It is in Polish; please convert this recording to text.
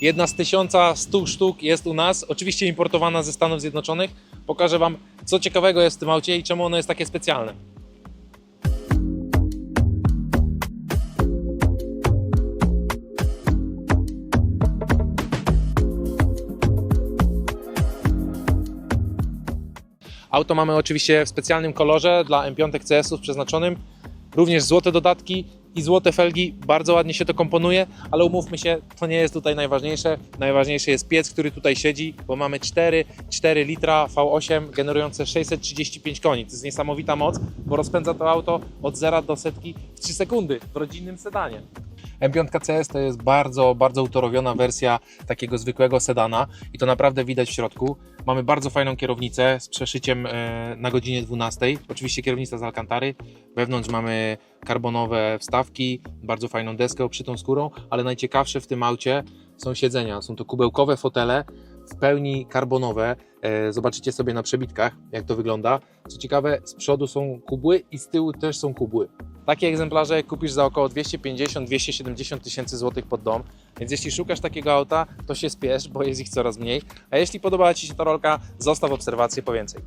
Jedna z 1100 sztuk jest u nas, oczywiście importowana ze Stanów Zjednoczonych. Pokażę Wam, co ciekawego jest w tym aucie i czemu ono jest takie specjalne. Auto mamy oczywiście w specjalnym kolorze dla M5 CS-ów przeznaczonym. Również złote dodatki i złote felgi. Bardzo ładnie się to komponuje, ale umówmy się, to nie jest tutaj najważniejsze. Najważniejszy jest piec, który tutaj siedzi, bo mamy 4, 4 litra V8 generujące 635 koni. To jest niesamowita moc, bo rozpędza to auto od 0 do setki w 3 sekundy w rodzinnym sedanie. M5 CS to jest bardzo, bardzo utorowiona wersja takiego zwykłego sedana i to naprawdę widać w środku. Mamy bardzo fajną kierownicę z przeszyciem e, na godzinie 12. Oczywiście kierownica z Alcantary. Wewnątrz mamy karbonowe wstawki, bardzo fajną deskę obszytą skórą, ale najciekawsze w tym aucie są siedzenia. Są to kubełkowe fotele, w pełni karbonowe. E, Zobaczycie sobie na przebitkach, jak to wygląda. Co ciekawe, z przodu są kubły i z tyłu też są kubły. Takie egzemplarze kupisz za około 250-270 tysięcy złotych pod dom, więc jeśli szukasz takiego auta, to się spiesz, bo jest ich coraz mniej. A jeśli podobała Ci się ta rolka, zostaw obserwację po więcej.